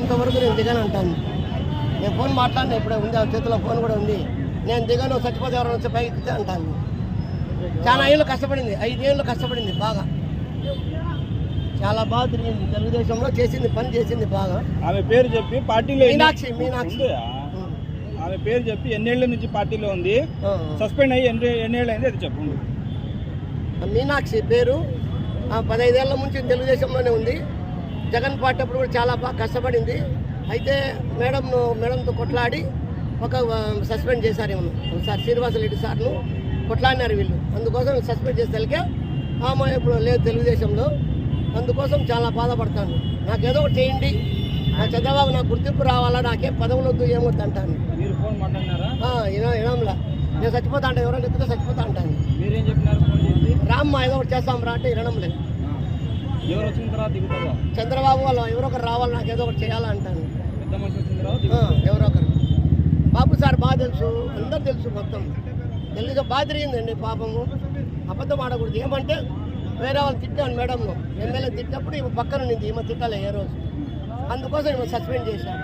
అంతవరకు నేను దిగాను అంటాను. నేను ఫోన్ మాట్లాడిన ఇప్పుడే ఉంది ఆ చేతిలో ఫోన్ కూడా ఉంది. నేను దిగాను చచ్చిపోతే ఎవరైనా వచ్చి పైకి అంటాను. చాలా ఏళ్ళు కష్టపడింది ఐదేళ్ళు కష్టపడింది బాగా. చాలా బాగా తిరిగింది తెలుగుదేశంలో చేసింది పని చేసింది బాగా. ఆమె పేరు చెప్పి పార్టీలో మీనాక్షి మీనాక్షి? ఆమె పేరు చెప్పి ఎన్నేళ్ళ నుంచి పార్టీలో ఉంది. సస్పెండ్ అయ్యి ఎన్ని ఎన్నేళ్ళు అయింది అది చెప్పండి మీనాక్షి పేరు ఆ, పదైదేళ్ళ నుంచి తెలుగుదేశంలోనే ఉంది. జగన్ పార్టీ అప్పుడు కూడా చాలా బాగా కష్టపడింది. అయితే మేడం మేడంతో కొట్లాడి ఒక సస్పెండ్ చేశారు ఏమో ఒకసారి శ్రీనివాసరెడ్డి సార్ను కొట్లాడినారు వీళ్ళు. అందుకోసం సస్పెండ్ చేసేసరికి ఆమె ఇప్పుడు లేదు తెలుగుదేశంలో. అందుకోసం చాలా బాధపడతాను. నాకేదో ఒకటి చేయండి. నా చంద్రబాబు నాకు గుర్తింపు రావాలా? నాకేం పదవులు వద్దు ఏమొద్దు అంటాను. ఇనంలా. నేను చచ్చిపోతా అంటే ఎవరైనా ఎత్తుతో చచ్చిపోతా అంటాను. రామ్మా ఏదో ఒకటి చేస్తాం రా అంటే వినడం లేదు ఆ. ఎవరు వచ్చిన తర్వాత దిగుతారా చంద్రబాబు వాళ్ళు ఎవరో ఒకరు రావాలి నాకు ఏదో ఒకటి చేయాలా అంటాను పెద్ద మనిషి వచ్చిన తర్వాత ఆ, దిగుతారా? ఎవరో ఒకరు. బాబు సార్ బాగా తెలుసు అందరు తెలుసు మొత్తం. తెలుగుగా బాగా తిరిగిందండి పాపము? అబద్ధం ఆడకూడదు. ఏమంటే వేరే వాళ్ళు తిట్టాను మేడంను. ఎమ్మెల్యే తిట్టినప్పుడు ఈమె పక్కన ఉంది ఈమె తిట్టాలి ఏ రోజు. అందుకోసం ఈమె సస్పెండ్ చేశాను